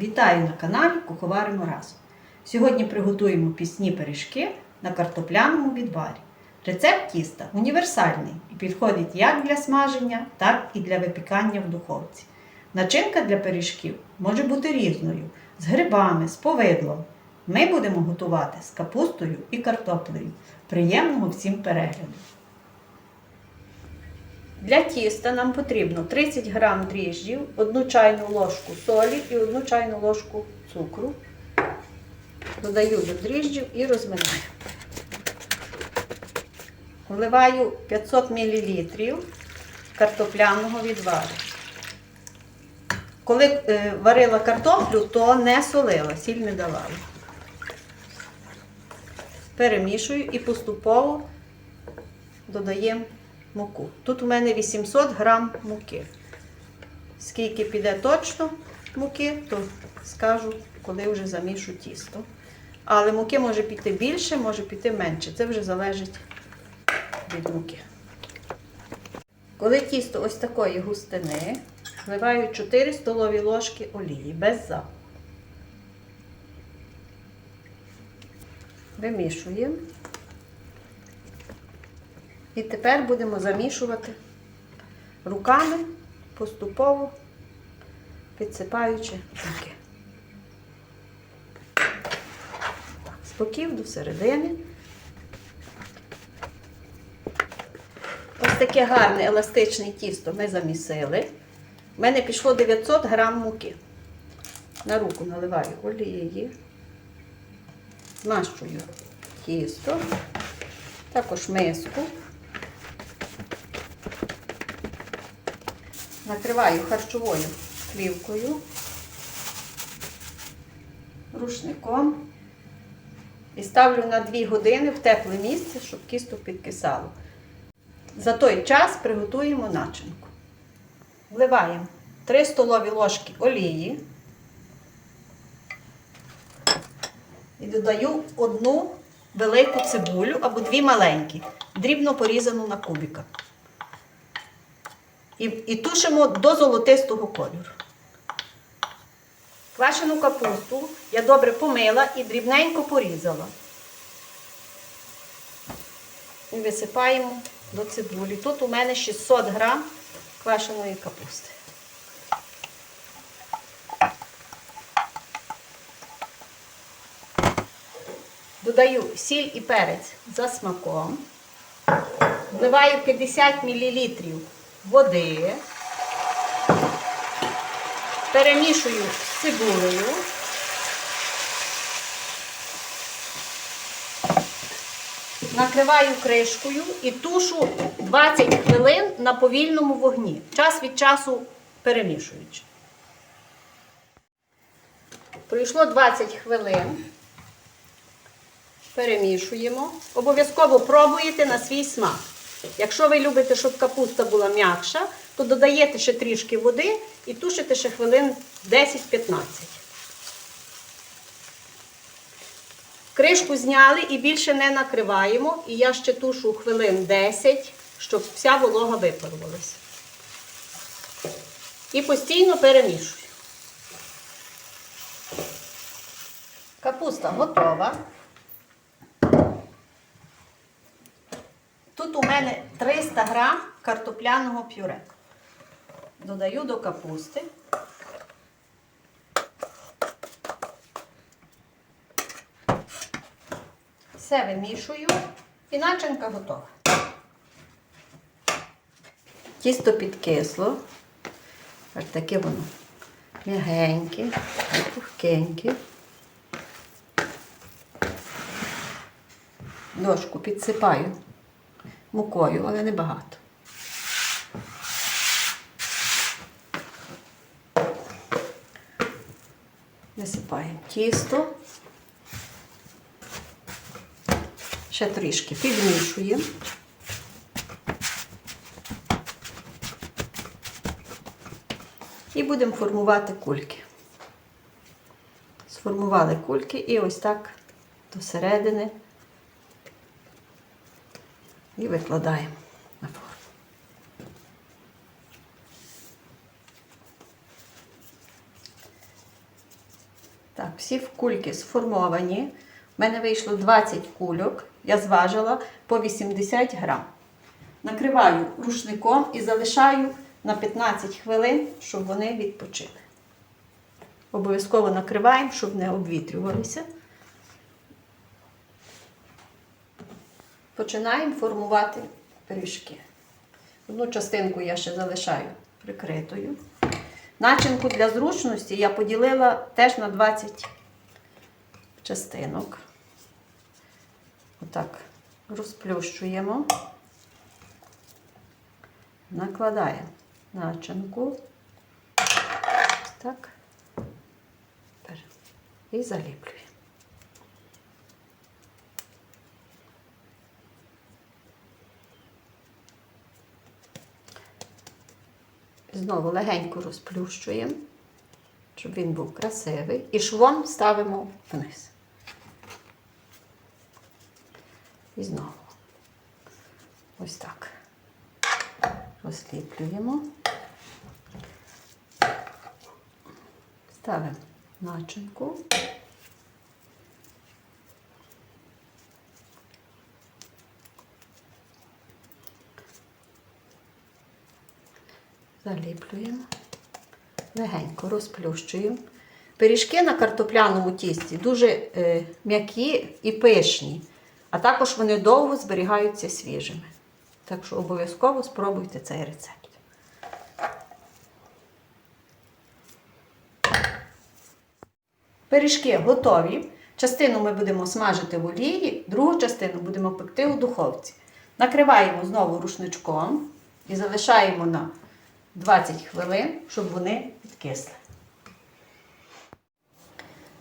Вітаю на каналі Куховаримо разом. Сьогодні приготуємо пісні пиріжки на картопляному відварі. Рецепт тіста універсальний і підходить як для смаження, так і для випікання в духовці. Начинка для пиріжків може бути різною: з грибами, з повидлом. Ми будемо готувати з капустою і картоплею. Приємного всім перегляду! Для тіста нам потрібно 30 г дріжджів, 1 чайну ложку солі і 1 чайну ложку цукру. Додаю до дріжджів і розминаю. Вливаю 500 мл картопляного відвару. Коли е, варила картоплю, то не солила, сіль не давала. Перемішую і поступово додаємо муку. Тут у мене 800 грам муки. Скільки піде точно муки, то скажу, коли вже замішу тісто. Але муки може піти більше, може піти менше. Це вже залежить від муки. Коли тісто ось такої густини, вливаю 4 столові ложки олії без запаху. Вимішуємо. І тепер будемо замішувати руками, поступово підсипаючи муки. Так, з боків до середини. Ось таке гарне еластичне тісто ми замісили. У мене пішло 900 грам муки. На руку наливаю олії, змащую тісто, також миску. Накриваю харчовою плівкою, рушником і ставлю на 2 години в тепле місце, щоб тісто підкисало. За той час приготуємо начинку. Вливаємо 3 столові ложки олії і додаю одну велику цибулю або дві маленькі, дрібно порізану на кубика. І, і тушимо до золотистого кольору. Квашену капусту я добре помила і дрібненько порізала. І висипаємо до цибулі. Тут у мене 600 грам квашеної капусти. Додаю сіль і перець за смаком. Вливаю 50 мл води. Перемішую з цибулею. Накриваю кришкою і тушу 20 хвилин на повільному вогні. Час від часу перемішуючи. Пройшло 20 хвилин. Перемішуємо. Обов'язково пробуєте на свій смак. Якщо ви любите, щоб капуста була м'якша, то додаєте ще трішки води і тушите ще хвилин 10-15. Кришку зняли і більше не накриваємо. І я ще тушу хвилин 10, щоб вся волога випарувалася. І постійно перемішую. Капуста готова. Тут у мене 300 грам картопляного пюре. Додаю до капусти. Все вимішую і начинка готова. Тісто підкисло. Ось таке воно м'ягеньке, пухкеньке. Дошку підсипаю мукою, але не багато. Висипаємо тісто. Ще трішки підмішуємо. І будемо формувати кульки. Сформували кульки і ось так до середини і викладаємо на форму. Так, всі кульки сформовані. У мене вийшло 20 кульок. Я зважила по 80 грам. Накриваю рушником і залишаю на 15 хвилин, щоб вони відпочили. Обов'язково накриваємо, щоб не обвітрювалися. Починаємо формувати пиріжки. Одну частинку я ще залишаю прикритою. Начинку для зручності я поділила теж на 20 частинок. Отак розплющуємо, накладаємо начинку. Так. І заліплюємо. Знову легенько розплющуємо, щоб він був красивий. І швом ставимо вниз. І знову. Ось так. Розліплюємо. Ставимо начинку. Заліплюємо, легенько розплющуємо. Пиріжки на картопляному тісті дуже е, м'які і пишні, а також вони довго зберігаються свіжими. Так що обов'язково спробуйте цей рецепт. Пиріжки готові. Частину ми будемо смажити в олії, другу частину будемо пекти у духовці. Накриваємо знову рушничком і залишаємо на 20 хвилин, щоб вони відкисли.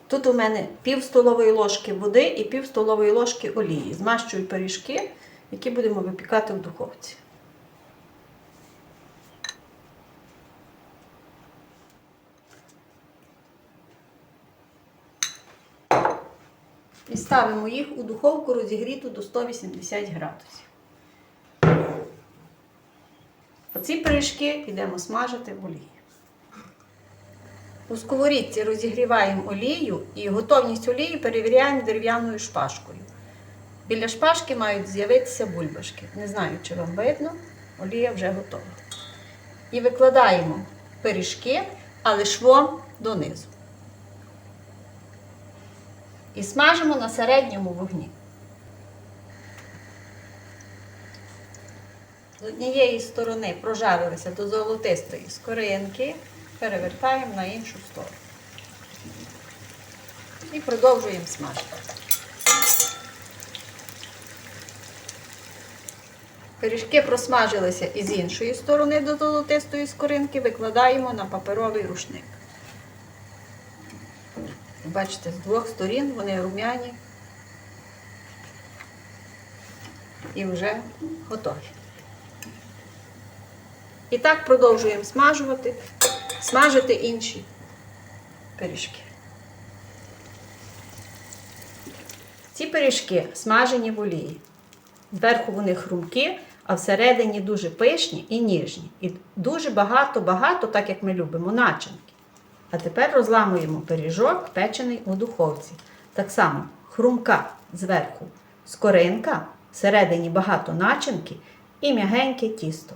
Тут у мене пів столової ложки води і пів столової ложки олії. Змащую пиріжки, які будемо випікати в духовці. І ставимо їх у духовку розігріту до 180 градусів. Оці пиріжки підемо смажити в олії. У сковорідці розігріваємо олію і готовність олії перевіряємо дерев'яною шпажкою. Біля шпажки мають з'явитися бульбашки. Не знаю, чи вам видно, олія вже готова. І викладаємо пиріжки, але швом донизу. І смажимо на середньому вогні. З однієї сторони прожарилися до золотистої скоринки, перевертаємо на іншу сторону. І продовжуємо смажити. Пиріжки просмажилися і з іншої сторони до золотистої скоринки, викладаємо на паперовий рушник. Бачите, з двох сторін вони рум'яні і вже готові. І так продовжуємо смажувати, смажити інші пиріжки. Ці пиріжки смажені в олії. Зверху вони хрумкі, а всередині дуже пишні і ніжні. І дуже багато-багато, так як ми любимо, начинки. А тепер розламуємо пиріжок, печений у духовці. Так само хрумка зверху скоринка, всередині багато начинки і м'ягеньке тісто.